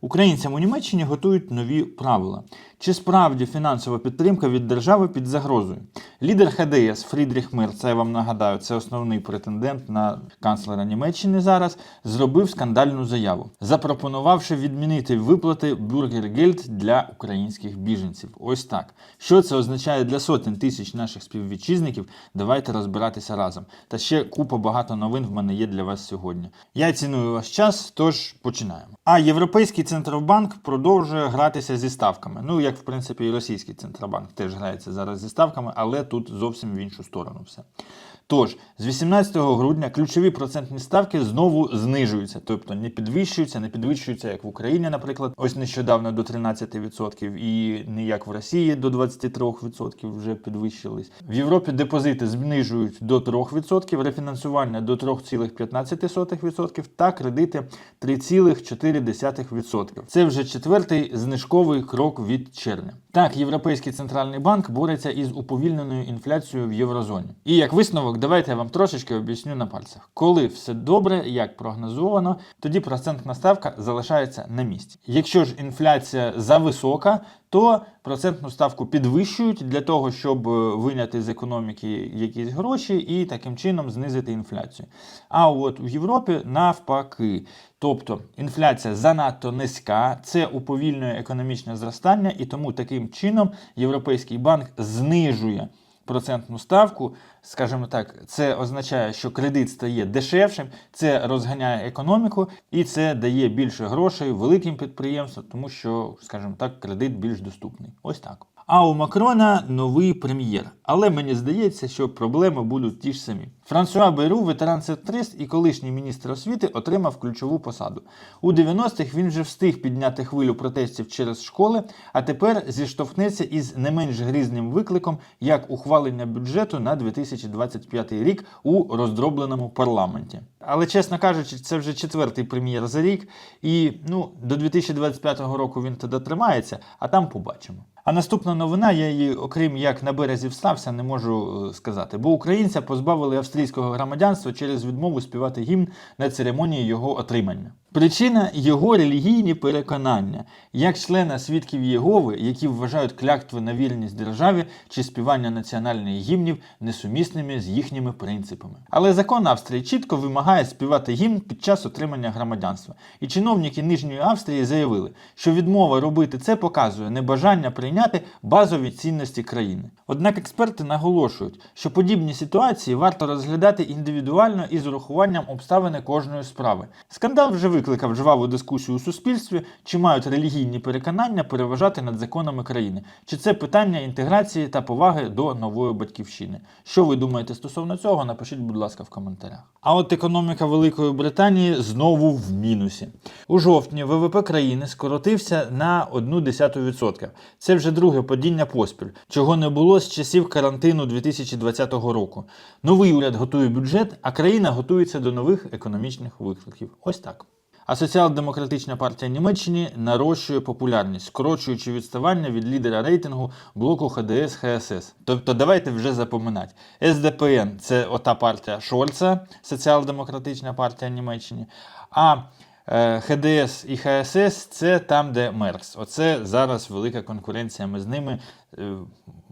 Українцям у Німеччині готують нові правила. Чи справді фінансова підтримка від держави під загрозою? Лідер ХДС Фрідріх Мир, це я вам нагадаю, це основний претендент на канцлера Німеччини зараз, зробив скандальну заяву, запропонувавши відмінити виплати бюргергельд для українських біженців. Ось так. Що це означає для сотень тисяч наших співвітчизників? Давайте розбиратися разом. Та ще купа багато новин в мене є для вас сьогодні. Я ціную ваш час, тож починаємо. А Європейський центробанк продовжує гратися зі ставками. Ну, як в принципі і російський центробанк теж грається зараз зі ставками, але тут зовсім в іншу сторону все. Тож, з 18 грудня ключові процентні ставки знову знижуються, тобто не підвищуються, не підвищуються, як в Україні, наприклад, ось нещодавно до 13%, і не як в Росії до 23% вже підвищились. В Європі депозити знижують до 3%, рефінансування до 3,15% та кредити 3,4%. Це вже четвертий знижковий крок від червня. Так, Європейський центральний банк бореться із уповільненою інфляцією в єврозоні. І як висновок, давайте я вам трошечки об'ясню на пальцях. Коли все добре, як прогнозовано, тоді процентна ставка залишається на місці. Якщо ж інфляція зависока, то процентну ставку підвищують для того, щоб е, виняти з економіки якісь гроші і таким чином знизити інфляцію. А от в Європі навпаки. Тобто інфляція занадто низька, це уповільнює економічне зростання, і тому таким чином Європейський банк знижує процентну ставку. Скажімо так, це означає, що кредит стає дешевшим, це розганяє економіку і це дає більше грошей великим підприємствам, тому що, скажімо так, кредит більш доступний. Ось так. А у Макрона новий прем'єр. Але мені здається, що проблеми будуть ті ж самі. Франсуа Беру, ветеран С-300 і колишній міністр освіти, отримав ключову посаду. У 90-х він вже встиг підняти хвилю протестів через школи, а тепер зіштовхнеться із не менш грізним викликом, як ухвалення бюджету на 2025 рік у роздробленому парламенті. Але, чесно кажучи, це вже четвертий прем'єр за рік, і ну, до 2025 року він тоді тримається, а там побачимо. А наступна новина, я її, окрім як на березі встався, не можу е, сказати. Бо українця позбавили австрійського громадянства через відмову співати гімн на церемонії його отримання. Причина його релігійні переконання, як члена свідків Єгови, які вважають клятви на вірність державі чи співання національних гімнів несумісними з їхніми принципами. Але закон Австрії чітко вимагає співати гімн під час отримання громадянства. І чиновники Нижньої Австрії заявили, що відмова робити це показує небажання прийняти базові цінності країни. Однак експерти наголошують, що подібні ситуації варто розглядати індивідуально і з урахуванням обставини кожної справи. Скандал вже викликав жваву дискусію у суспільстві, чи мають релігійні переконання переважати над законами країни, чи це питання інтеграції та поваги до нової батьківщини. Що ви думаєте стосовно цього? Напишіть, будь ласка, в коментарях. А от економіка Великої Британії знову в мінусі. У жовтні ВВП країни скоротився на 0,1%. Це вже друге падіння поспіль, чого не було з часів карантину 2020 року. Новий уряд готує бюджет, а країна готується до нових економічних викликів. Ось так. А соціал-демократична партія Німеччини нарощує популярність, скорочуючи відставання від лідера рейтингу блоку ХДС ХСС. Тобто давайте вже запоминати. СДПН це ота партія Шольца, соціал-демократична партія Німеччини. А е, ХДС і ХСС це там, де Меркс. Оце зараз велика конкуренція між ними. Е,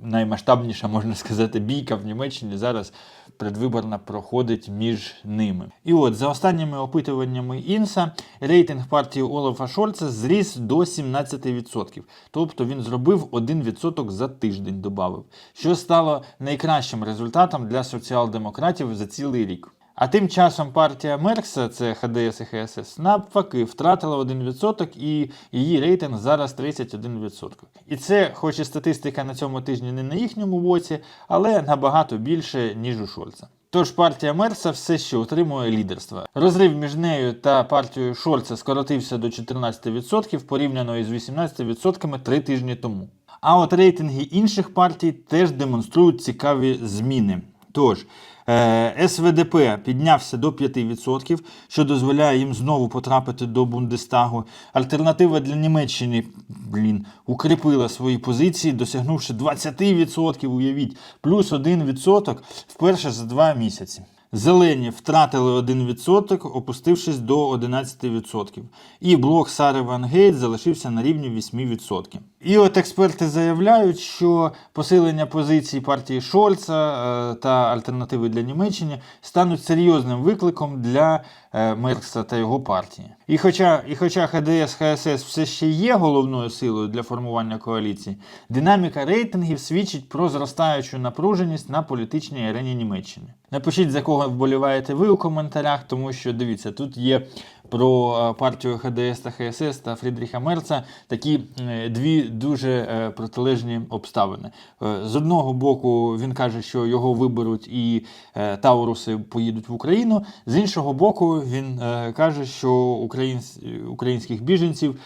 Наймасштабніша, можна сказати, бійка в Німеччині зараз предвиборна проходить між ними. І от за останніми опитуваннями Інса рейтинг партії Олафа Шольца зріс до 17%. Тобто він зробив 1% за тиждень, додав, що стало найкращим результатом для соціал-демократів за цілий рік. А тим часом партія Меркса, це ХДС і ХСС, навпаки, втратила 1% і її рейтинг зараз 31%. І це, хоч і статистика на цьому тижні не на їхньому боці, але набагато більше, ніж у Шольца. Тож партія Мерса все ще отримує лідерство. Розрив між нею та партією Шольца скоротився до 14% порівняно із 18% три тижні тому. А от рейтинги інших партій теж демонструють цікаві зміни. Тож, СВДП піднявся до 5%, що дозволяє їм знову потрапити до Бундестагу. Альтернатива для Німеччини блін, укріпила свої позиції, досягнувши 20%, уявіть, плюс 1% вперше за два місяці. Зелені втратили 1%, опустившись до 11%. І блок Сари Ван Гейт залишився на рівні 8%. І от експерти заявляють, що посилення позицій партії Шольца е, та альтернативи для Німеччини стануть серйозним викликом для е, Меркса та його партії. І хоча, і хоча ХДС ХСС все ще є головною силою для формування коаліції, динаміка рейтингів свідчить про зростаючу напруженість на політичній арені Німеччини. Напишіть, за кого вболіваєте ви у коментарях, тому що дивіться, тут є про е, партію ХДС та ХСС та Фрідріха Мерца такі дві дуже е, протилежні обставини. Е, З одного боку, він каже, що його виберуть і Тауруси поїдуть в Україну. З іншого боку, він каже, що українських біженців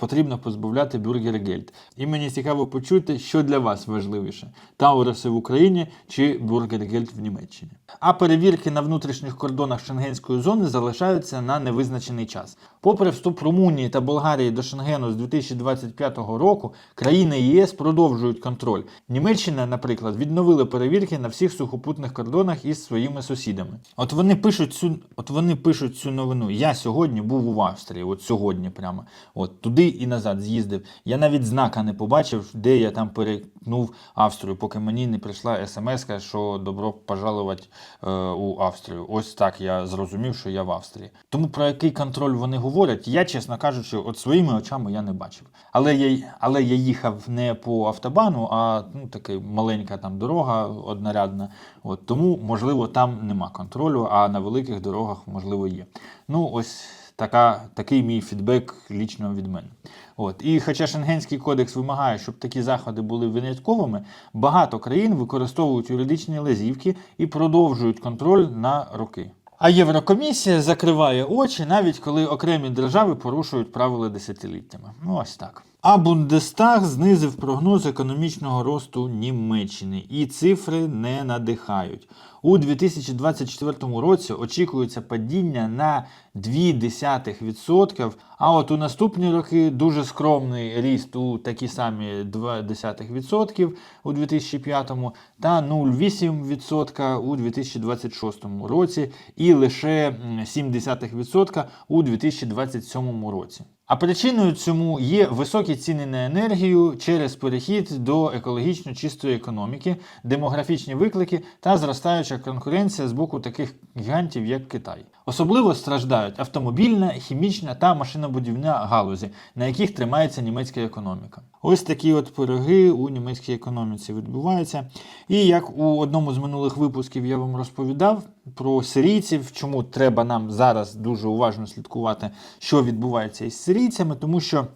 потрібно позбавляти бюргергельд. І мені цікаво почути, що для вас важливіше: Тауруси в Україні чи бюргергельд в Німеччині. А перевірки на внутрішніх кордонах Шенгенської зони залишаються на невизначений час. Попри вступ Румунії та Болгарії до Шенгену з 2025 року, країни ЄС продовжують контроль. Німеччина, наприклад, відновила перевірки на всіх сухопутних кордонах із своїми сусідами. От вони пишуть цю, от вони пишуть цю новину. Я сьогодні був у Австрії, от сьогодні прямо, от туди і назад з'їздив. Я навіть знака не побачив, де я там перетнув Австрію, поки мені не прийшла смс, що добро пожалувати е, у Австрію. Ось так я зрозумів, що я в Австрії. Тому про який контроль вони говорять, я, чесно кажучи, от своїми очами я не бачив. Але я, але я їхав не по автобану, а ну, така маленька там дорога однорядна. От, тому, можливо, там нема контролю, а на великих дорогах, можливо, є. Ну, ось така, такий мій фідбек лічно від мене. От. І хоча Шенгенський кодекс вимагає, щоб такі заходи були винятковими, багато країн використовують юридичні лазівки і продовжують контроль на роки. А Єврокомісія закриває очі, навіть коли окремі держави порушують правила десятиліттями. Ну ось так. А Бундестаг знизив прогноз економічного росту Німеччини, і цифри не надихають. У 2024 році очікується падіння на 0,2%, а от у наступні роки дуже скромний ріст у такі самі 0,2% у 2005 та 0,8% у 2026 році і лише м, 0,7% у 2027 році. А причиною цьому є високі ціни на енергію через перехід до екологічно чистої економіки, демографічні виклики та зростаюча конкуренція з боку таких гігантів, як Китай. Особливо страждають автомобільна, хімічна та машинобудівна галузі, на яких тримається німецька економіка. Ось такі от пироги у німецькій економіці відбуваються. І як у одному з минулих випусків я вам розповідав про сирійців, чому треба нам зараз дуже уважно слідкувати, що відбувається із сирійцями, тому що.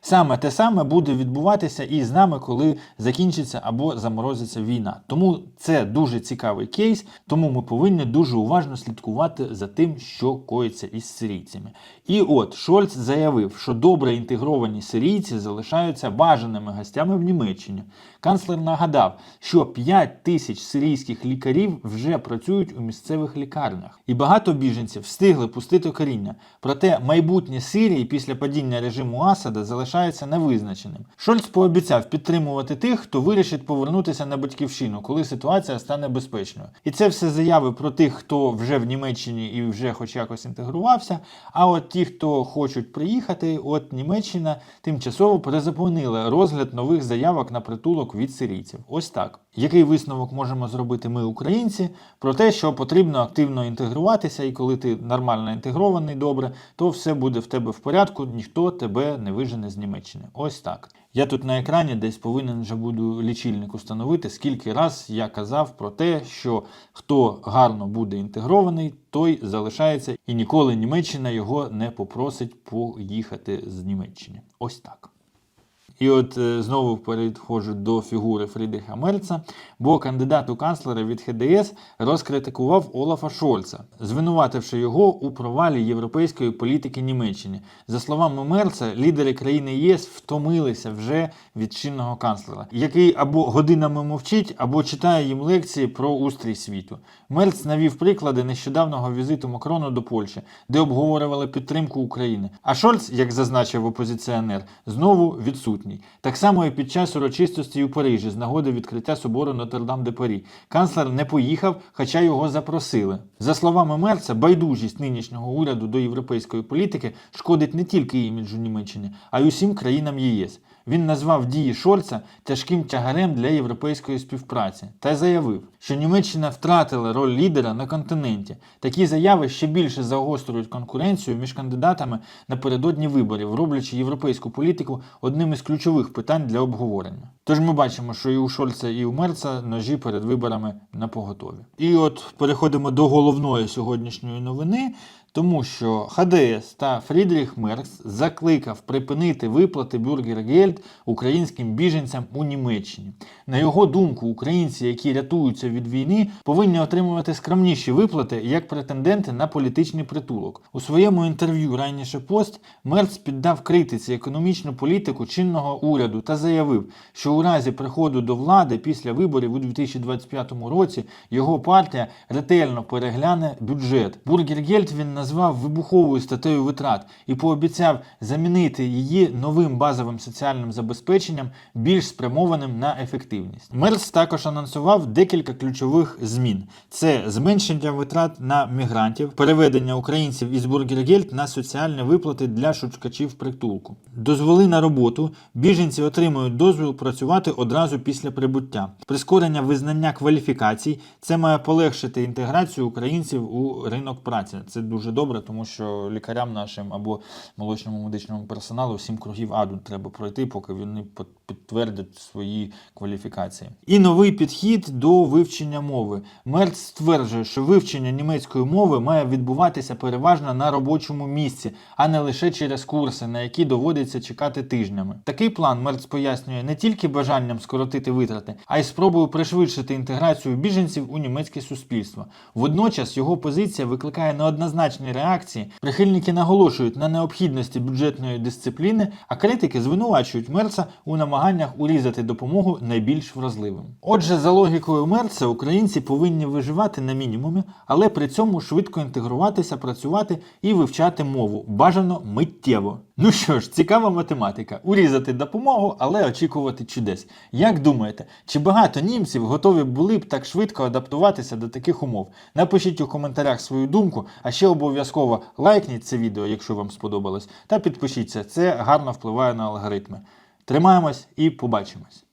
Саме те саме буде відбуватися і з нами, коли закінчиться або заморозиться війна. Тому це дуже цікавий кейс, тому ми повинні дуже уважно слідкувати за тим, що коїться із сирійцями. І от Шольц заявив, що добре інтегровані сирійці залишаються бажаними гостями в Німеччині. Канцлер нагадав, що 5 тисяч сирійських лікарів вже працюють у місцевих лікарнях, і багато біженців встигли пустити коріння. Проте майбутнє Сирії після падіння режиму Асада залишається невизначеним. Шольц пообіцяв підтримувати тих, хто вирішить повернутися на батьківщину, коли ситуація стане безпечною. І це все заяви про тих, хто вже в Німеччині і вже хоч якось інтегрувався. А от ті, хто хочуть приїхати, от Німеччина тимчасово призупинила розгляд нових заявок на притулок від сирійців. Ось так. Який висновок можемо зробити ми, українці, про те, що потрібно активно інтегруватися, і коли ти нормально інтегрований добре, то все буде в тебе в порядку, ніхто тебе не вижене з Німеччини. Ось так. Я тут на екрані десь повинен вже буду лічильник установити, скільки раз я казав про те, що хто гарно буде інтегрований, той залишається і ніколи Німеччина його не попросить поїхати з Німеччини. Ось так. І от е, знову переходжу до фігури Фрідріха Мерца, бо кандидат у канцлери від ХДС розкритикував Олафа Шольца, звинувативши його у провалі європейської політики Німеччини. За словами Мерца, лідери країни ЄС втомилися вже від чинного канцлера, який або годинами мовчить, або читає їм лекції про устрій світу. Мерц навів приклади нещодавнього візиту Макрону до Польщі, де обговорювали підтримку України. А Шольц, як зазначив опозиціонер, знову відсутній. Присутній. Так само і під час урочистості у Парижі з нагоди відкриття собору Нотр-Дам де Парі. Канцлер не поїхав, хоча його запросили. За словами Мерца, байдужість нинішнього уряду до європейської політики шкодить не тільки іміджу Німеччини, а й усім країнам ЄС. Він назвав дії Шольца тяжким тягарем для європейської співпраці та заявив, що Німеччина втратила роль лідера на континенті. Такі заяви ще більше загострюють конкуренцію між кандидатами напередодні виборів, роблячи європейську політику одним із ключових питань для обговорення. Тож ми бачимо, що і у Шольца, і у Мерца ножі перед виборами на поготові. І от переходимо до головної сьогоднішньої новини. Тому що ХДС та Фрідріх Мерц закликав припинити виплати Бюргергельд українським біженцям у Німеччині. На його думку, українці, які рятуються від війни, повинні отримувати скромніші виплати як претенденти на політичний притулок. У своєму інтерв'ю раніше пост Мерц піддав критиці економічну політику чинного уряду та заявив, що у разі приходу до влади після виборів у 2025 році його партія ретельно перегляне бюджет. Бургергельд він назвав вибуховою статтею витрат і пообіцяв замінити її новим базовим соціальним забезпеченням, більш спрямованим на ефективність. Мерц також анонсував декілька ключових змін: це зменшення витрат на мігрантів, переведення українців із Бургергельд на соціальні виплати для шукачів притулку. Дозволи на роботу біженці отримують дозвіл працювати одразу після прибуття. Прискорення визнання кваліфікацій це має полегшити інтеграцію українців у ринок праці. Це дуже тому що лікарям нашим або молочному медичному персоналу всім кругів аду треба пройти, поки вони підтвердять свої кваліфікації. І новий підхід до вивчення мови. Мерц стверджує, що вивчення німецької мови має відбуватися переважно на робочому місці, а не лише через курси, на які доводиться чекати тижнями. Такий план Мерц пояснює не тільки бажанням скоротити витрати, а й спробою пришвидшити інтеграцію біженців у німецьке суспільство. Водночас його позиція викликає неоднозначні реакції. Прихильники наголошують на необхідності бюджетної дисципліни, а критики звинувачують Мерца у намаганнях урізати допомогу найбільш вразливим. Отже, за логікою Мерца, українці повинні виживати на мінімумі, але при цьому швидко інтегруватися, працювати і вивчати мову, бажано миттєво. Ну що ж, цікава математика. Урізати допомогу, але очікувати чудес. Як думаєте, чи багато німців готові були б так швидко адаптуватися до таких умов? Напишіть у коментарях свою думку, а ще обов'язково лайкніть це відео, якщо вам сподобалось, та підпишіться. Це гарно впливає на алгоритми. Тримаємось і побачимось.